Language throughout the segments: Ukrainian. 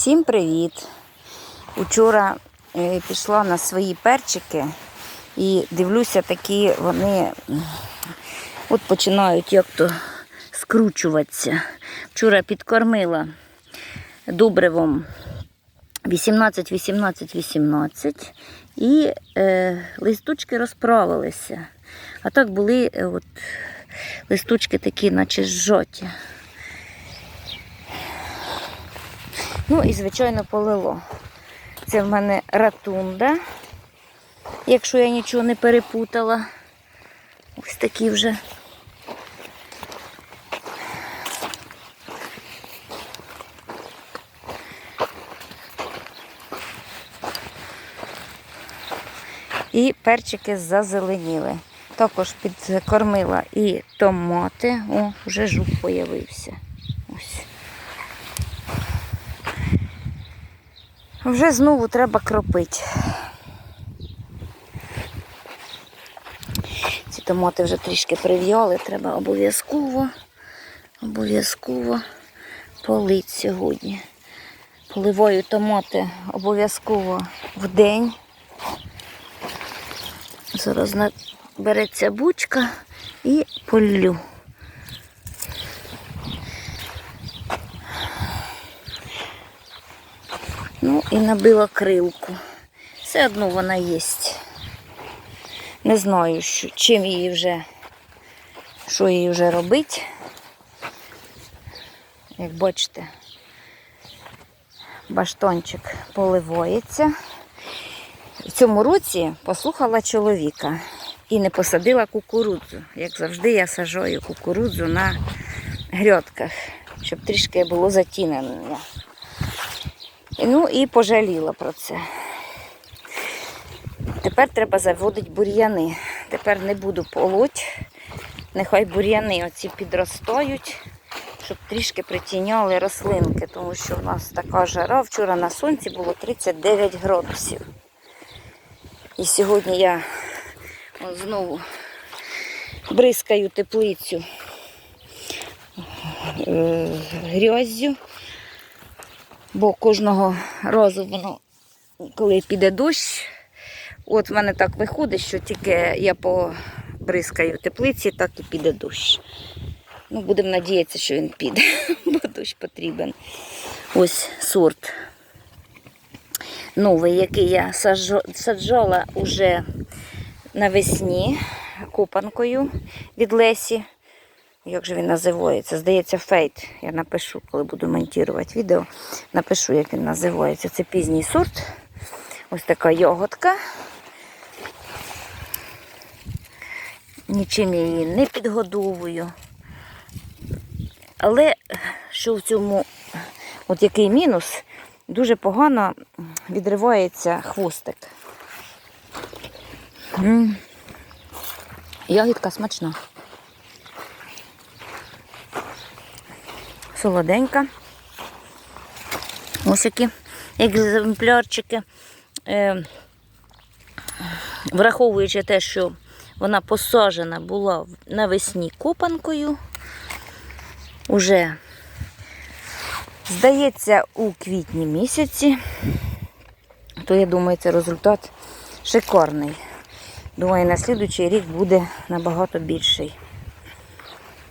Всім привіт! Учора е, пішла на свої перчики і дивлюся, такі вони от починають як то скручуватися. Вчора підкормила добривом 18, 18, 18 і е, листочки розправилися. А так були е, от, листочки такі, наче зжоті. Ну і, звичайно, полило. Це в мене ратунда, якщо я нічого не перепутала. Ось такі вже. І перчики зазеленіли. Також підкормила і томати. О, вже жук появився. Вже знову треба кропити. Ці томати вже трішки прив'яли, треба обов'язково, обов'язково полити сьогодні. Поливаю томати обов'язково в день. Зараз береться бучка і полю. Ну і набила крилку. Все одно вона є. Не знаю, що, чим її вже, що її вже робити. Як бачите, баштончик поливається. В цьому році послухала чоловіка і не посадила кукурудзу. Як завжди, я сажаю кукурудзу на грядках, щоб трішки було затінення. Ну і пожаліла про це. Тепер треба заводити бур'яни. Тепер не буду полоть. Нехай бур'яни оці підростають, щоб трішки притіняли рослинки, тому що в нас така жара. Вчора на сонці було 39 градусів. І сьогодні я знову бризкаю теплицю е, грязю, бо кожного разу воно, коли піде дощ, от в мене так виходить, що тільки я побризкаю теплиці, так і піде дощ. Ну, будемо надіятися, що він піде, бо дощ потрібен. Ось сорт новий, який я саджала уже навесні копанкою від Лесі. Як же він називається? Здається, фейт. Я напишу, коли буду монтувати відео. Напишу, як він називається. Це пізній сорт. Ось така йоготка. Нічим я її не підгодовую. Але що в цьому, от який мінус, дуже погано відривається хвостик. Ягідка смачна. Солоденька. Ось які екземплярчики. Е, враховуючи те, що вона посаджена була навесні копанкою, уже, здається, у квітні місяці, то я думаю, це результат шикарний. Думаю, на слідуючий рік буде набагато більший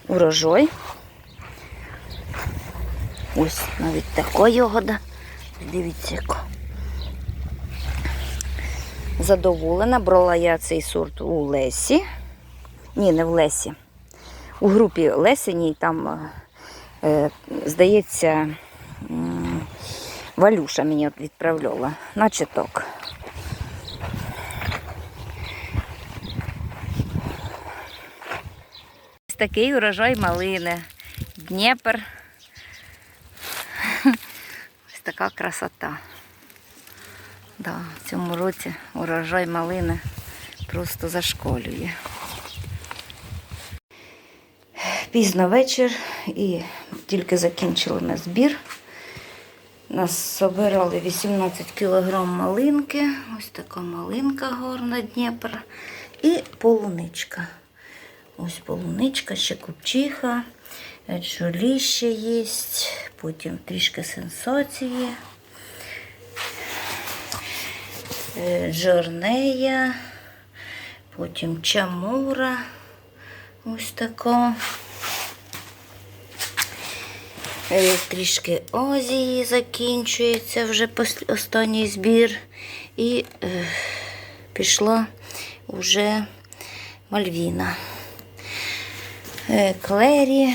урожай. Ось навіть така ягода. Дивіться, яка. Задоволена. Брала я цей сорт у Лесі. Ні, не в Лесі. У групі Лесеній там, е, здається, Валюша мені відправляла на читок. Такий урожай малини. Дніпр. Така красота. Да, в цьому році урожай малини просто зашколює. Пізно вечір і тільки закінчили ми збір. Нас собирали 18 кг малинки. Ось така малинка горна Дніпр. І полуничка. Ось полуничка, ще купчиха, джолі ще є, потім трішки сенсації. е, джорнея, потім чамура. Ось така. Е, Трішки Озії закінчується вже останній збір. І е, пішла вже Мальвіна. Е, Клері,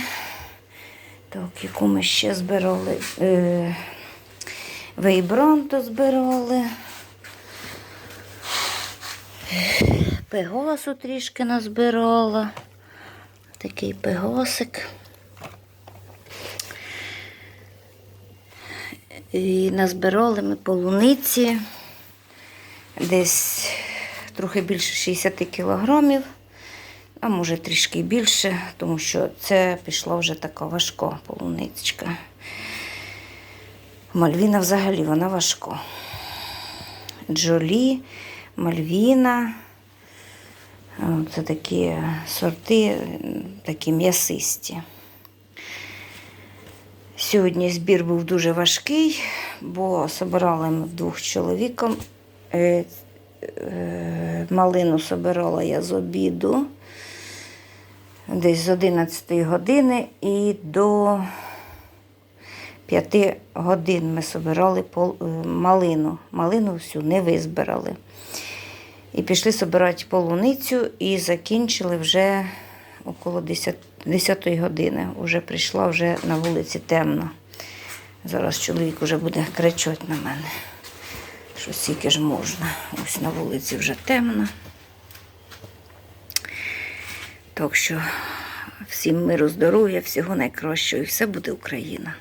так, яку ми ще збирали. Е, збирали. Пегасу трішки назбирала. Такий пегасик. І назбирали ми полуниці десь трохи більше 60 кілограмів, а може трішки більше, тому що це пішла вже така важка полуниця. Мальвіна взагалі вона важка. Джолі, Мальвіна. О, Це такі сорти, такі м'ясисті. Сьогодні збір був дуже важкий, бо собирали ми вдвох чоловіком. Е, е, Малину собирала я з обіду, десь з 11 години і до 5 годин ми собирали е, малину. Малину всю не визбирали. І пішли собирати полуницю і закінчили вже около 10, 10 години. Уже прийшла вже на вулиці темно. Зараз чоловік вже буде кричати на мене. Що стільки ж можна. Ось на вулиці вже темно. Так що всім миру, здоров'я, всього найкращого і все буде Україна.